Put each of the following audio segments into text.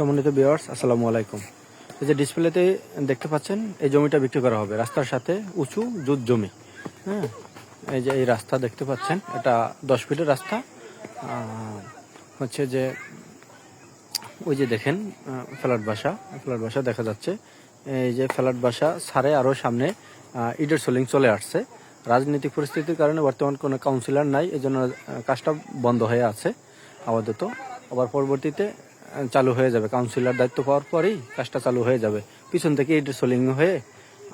সম্মানিত বিয়ার্স আসসালামু আলাইকুম। এই যে ডিসপ্লেতে দেখতে পাচ্ছেন, এই জমিটা বিক্রি করা হবে। রাস্তার সাথে উঁচু, জুত জমি। হ্যাঁ এই যে এই রাস্তা দেখতে পাচ্ছেন, এটা দশ ফিটের রাস্তা। হচ্ছে যে, ওই যে দেখেন ফ্ল্যাট বাসা ফ্ল্যাট বাসা দেখা যাচ্ছে। এই যে ফ্ল্যাট বাসা সারে আরও সামনে ইটের সোলিং চলে আসছে। রাজনৈতিক পরিস্থিতির কারণে বর্তমান কোনো কাউন্সিলর নাই এই জন্য কাজটা বন্ধ হয়ে আছে আপাতত। আবার পরবর্তীতে চালু হয়ে যাবে। কাউন্সিলর দায়িত্ব পাওয়ার পরেই কাজটা চালু হয়ে যাবে। পিছন থেকে ইটের সোলিং হয়ে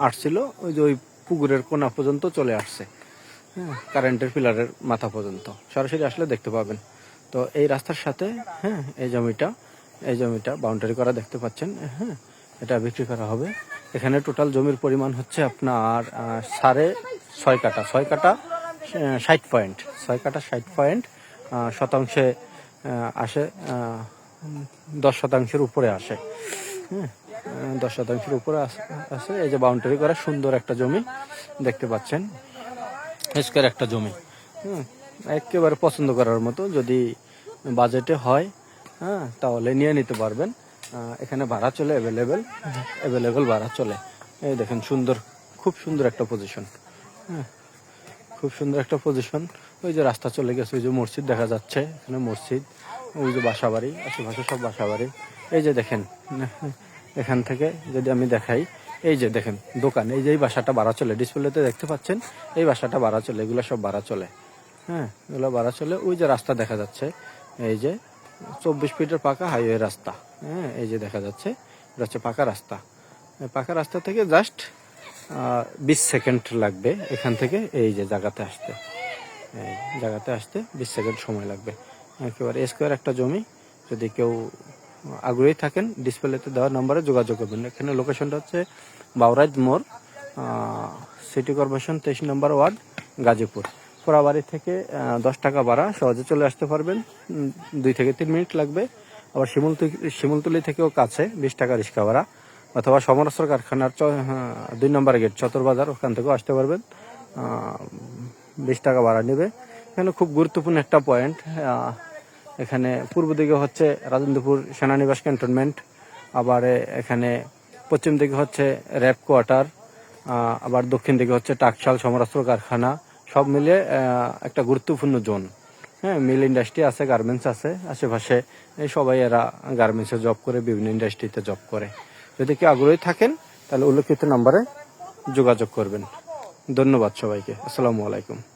আসছিল, ওই যে ওই পুকুরের কোনা পর্যন্ত চলে আসছে। হ্যাঁ কারেন্টের পিলারের মাথা পর্যন্ত। সরাসরি আসলে দেখতে পাবেন। তো এই রাস্তার সাথে হ্যাঁ এই জমিটা এই জমিটা বাউন্ডারি করা দেখতে পাচ্ছেন। হ্যাঁ এটা বিক্রি করা হবে। এখানে টোটাল জমির পরিমাণ হচ্ছে আপনার সাড়ে ছয় কাটা ছয় কাটা ষাট পয়েন্ট ছয় কাটা ষাট পয়েন্ট শতাংশে আসে দশ শতাংশের উপরে আসে। হ্যাঁ দশ শতাংশের উপরে আছে এই যে বাউন্ডারি করা, সুন্দর একটা জমি দেখতে পাচ্ছেন। স্কোয়ার একটা জমি। হুম একেবারে পছন্দ করার মতো। যদি বাজেটে হয় হ্যাঁ তাহলে নিয়ে নিতে পারবেন। এখানে ভাড়া চলে অ্যাভেলেবেল অ্যাভেলেবেল ভাড়া চলে। এই দেখেন, সুন্দর, খুব সুন্দর একটা পজিশন হ্যাঁ খুব সুন্দর একটা পজিশন ওই যে রাস্তা চলে গেছে, ওই যে মসজিদ দেখা যাচ্ছে। এখানে মসজিদ। ওই যে বাসা বাড়ি আশেপাশে সব বাসা বাড়ি এই যে দেখেন, এখান থেকে যদি আমি দেখাই, এই যে দেখেন দোকান, এই যে এই বাসাটা বাড়া চলে, ডিসপ্লেতে দেখতে পাচ্ছেন, এই বাসাটা বাড়া চলে, এগুলো সব বাড়া চলে। হ্যাঁ এগুলো বাড়া চলে, ওই যে রাস্তা দেখা যাচ্ছে, এই যে চব্বিশ ফিটের পাকা হাইওয়ে রাস্তা। হ্যাঁ এই যে দেখা যাচ্ছে, এটা হচ্ছে পাকা রাস্তা। পাকা রাস্তা থেকে জাস্ট বিশ সেকেন্ড লাগবে এখান থেকে এই যে জায়গাতে আসতে। জায়গাতে আসতে বিশ সেকেন্ড সময় লাগবে। একেবারে স্কোয়ার একটা জমি। যদি কেউ আগ্রহী থাকেন ডিসপ্লেতে দেওয়া নম্বরে যোগাযোগ করবেন। এখানে লোকেশনটা হচ্ছে বাউরাজ মোড় সিটি কর্পোরেশন তেইশ নম্বর ওয়ার্ড গাজীপুর। পোড়াবাড়ি থেকে দশ টাকা ভাড়া সহজে চলে আসতে পারবেন। দুই থেকে তিন মিনিট লাগবে। আবার শিমুলতুলি শিমুলতুলি থেকেও কাছে বিশ টাকা রিক্সা ভাড়া। অথবা সমরস্ত্র কারখানার হ্যাঁ, দুই নম্বর গেট চতর বাজার ওখান থেকেও আসতে পারবেন। বিশ টাকা ভাড়া নেবে। এখানে খুব গুরুত্বপূর্ণ একটা পয়েন্ট এখানে পূর্ব দিকে হচ্ছে রাজেন্দ্রপুর সেনানিবাস ক্যান্টনমেন্ট আবার এখানে পশ্চিম দিকে হচ্ছে র্যাব কোয়ার্টার আবার দক্ষিণ দিকে হচ্ছে টাকশাল সমরাস্ত্র কারখানা সব আহ, একটা গুরুত্বপূর্ণ জোন। হ্যাঁ মিল ইন্ডাস্ট্রি আছে গার্মেন্টস আছে আশেপাশে এই সবাই এরা গার্মেন্টসে জব করে বিভিন্ন ইন্ডাস্ট্রিতে জব করে। যদি কেউ আগ্রহী থাকেন তাহলে উল্লেখিত নাম্বারে যোগাযোগ করবেন। ধন্যবাদ সবাইকে। আসসালামু আলাইকুম।